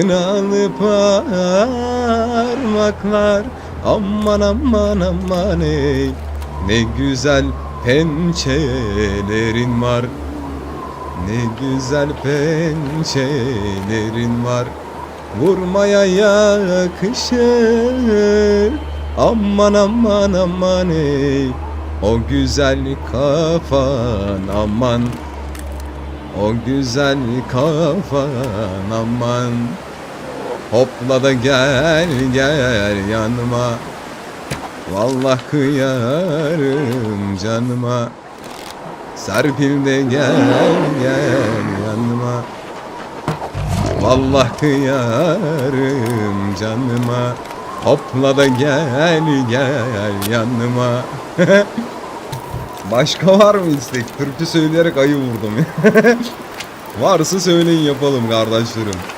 Kınalı parmaklar Aman aman aman ey. Ne güzel pençelerin var. Ne güzel pençelerin var. Vurmaya yakışır. Aman aman aman ey. O güzel kafan aman. O güzel kafan aman Hopla da gel gel yanıma. Vallahi kıyarım canıma. Serpil de gel gel yanıma. Vallahi kıyarım canıma. Hopla da gel gel yanıma. Başka var mı istek? Türkü söyleyerek ayı vurdum. Varsa söyleyin yapalım kardeşlerim